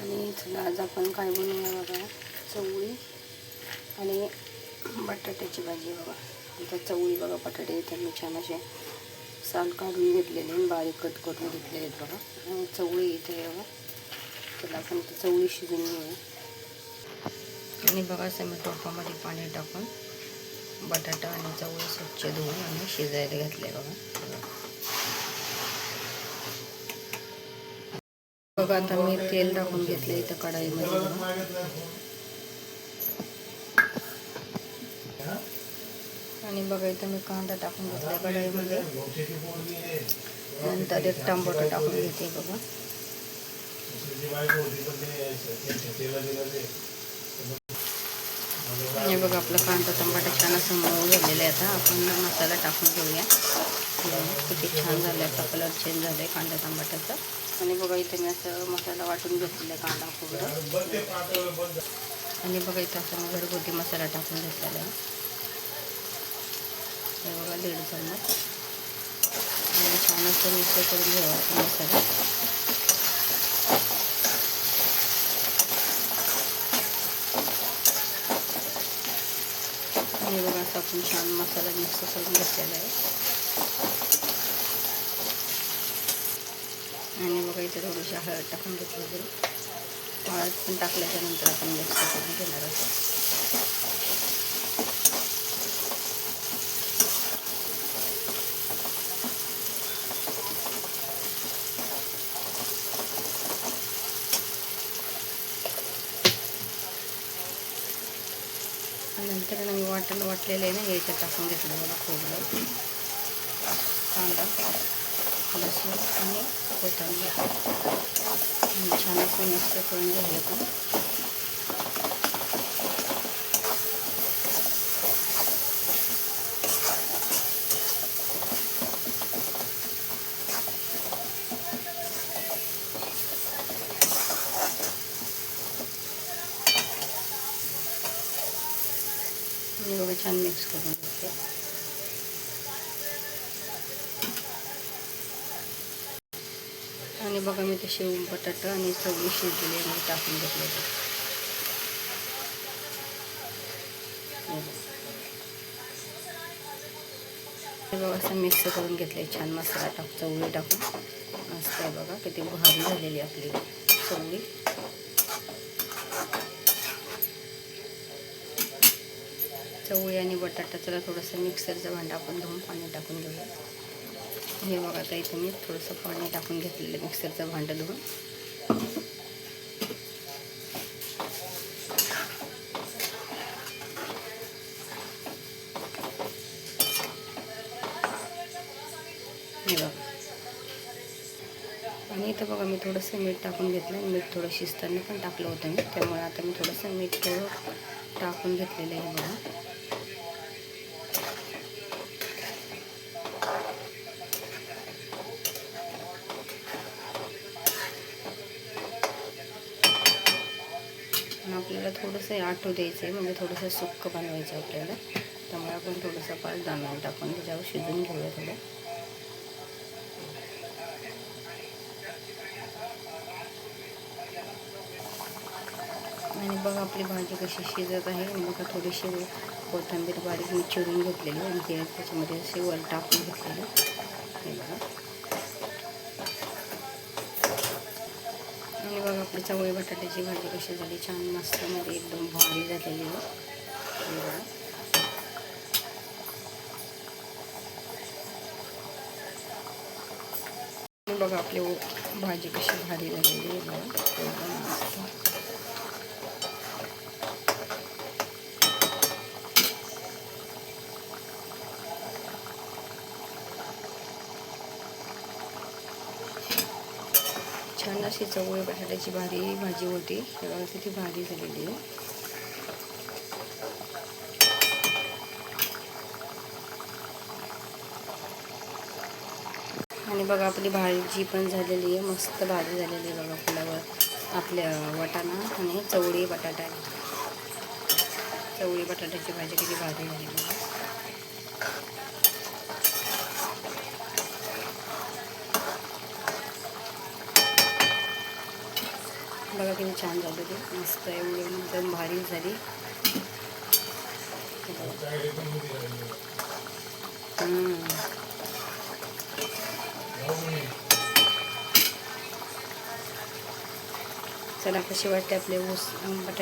आणि चला आज आपण काय बनवूया बघा? चवळी आणि बटाट्याची भाजी बघा. आता चवळी बघा बटाटे तर मी छान असे साल काढून घेतलेले आणि बारीक कट करून घेतलेले आहेत बघा. आणि चवळी इथे बघा. त्याला आपण ते चवळी शिजून घेऊया. आणि बघा असं मी टोपामध्ये पाणी टाकून बटाटा आणि चवळी स्वच्छ धुवून आम्ही शिजायला घातले बघा. बघा आता मी तेल टाकून घेतलं इथं कढाईमध्ये. आणि बघा इथं मी कांदा टाकून घेतला कढाईमध्ये. नंतर एक टमाटो टाकून घेते बघा. हे बघा आपला कांदा टमाटा छान असं मऊ झालेला आहे आता. आपण मसाला टाकून घेऊया. किती छान झालं आता कलर चेंज झालं आहे कांदा टमाट्याचा. आणि बघा इथे मी असं मसाला वाटून घेतलेला आहे कांदा खोबरं आणि बघा इथं असं मी घरगुती मसाला टाकून घेतलेला आहे. हे बघा दीड चम्मच. आणि छान असं मिक्स करून घ्यावा मसाला. हे बघा असं आपण छान मसाला मिक्स करून घेतलेला आहे. आणि बघा इथे थोडीशी हळद टाकून घेतली हळद पण टाकल्याच्या नंतर आपण मिक्स करून घेणार आहोत. नंतर ना मी वाटण वाटलेलं आहे ना याच्यात टाकून घेतलं मला खोबरं. कांदा लसूण आणि कोथंबीर. छान असं मिक्स करून घ्यायला पण मी बघा छान मिक्स करून घेते. आणि बघा मी ते शेव बटाटा आणि चवळी शिजलेली आणि टाकून घेतले हे बघा. बघा असं मिक्स करून घेतले छान मसाला टाक चवळी टाकून मस्त आहे बघा किती भारी झालेली आपली चवळी. चवळी आणि बटाटा चला थोडंसं मिक्सरचं भांडं आपण धुवून पाणी टाकून घेऊया. हे बघा आता इथं मी थोडंसं पाणी टाकून घेतलेलं मिक्सरचं भांडं धुवून. हे बघा. आणि इथं बघा मी थोडंसं मीठ टाकून घेतलं मीठ थोडं शिजताना पण टाकलं होतं मी. त्यामुळे आता मी थोडंसं मीठ थोडं टाकून घेतलेलं आहे बघा. आपल्याला थोडंसं आटू द्यायचं आहे म्हणजे थोडंसं सुक्क बनवायचं आपल्याला. त्यामुळे आपण थोडंसं पाच दहा मिनिट टाकून त्याच्यावर शिजून घेऊया थोडं. आणि बघा आपली भाजी कशी शिजत आहे. आणि बघा थोडीशी कोथिंबीर बारीक मी चिरून घेतलेली आणि ते त्याच्यामध्ये असे वर टाकून घेतलेली हे बघा. बघा आपली चवळी बटाट्याची भाजी कशी झाली. छान मस्त मध्ये एकदम भारी झालेली आहे. बघा. बघा आपली भाजी कशी भारी झालेली आहे. बघा. एकदम मस्त. छान अशी चवळी बटाट्याची भारी भाजी होती. बघा किती भारी झालेली आहे. आणि बघा आपली भाजी पण झालेली आहे. मस्त भाजी झालेली आहे बघा फुलावर. आपल्या वाटाणा आणि चवळी बटाटा. चवळी बटाट्याची भाजी किती भारी झालेली आहे. बघा किती छान झालं ते. मस्त एवढी एकदम भारी झाली. चला कशी वाटते आपले ऊस बटाटे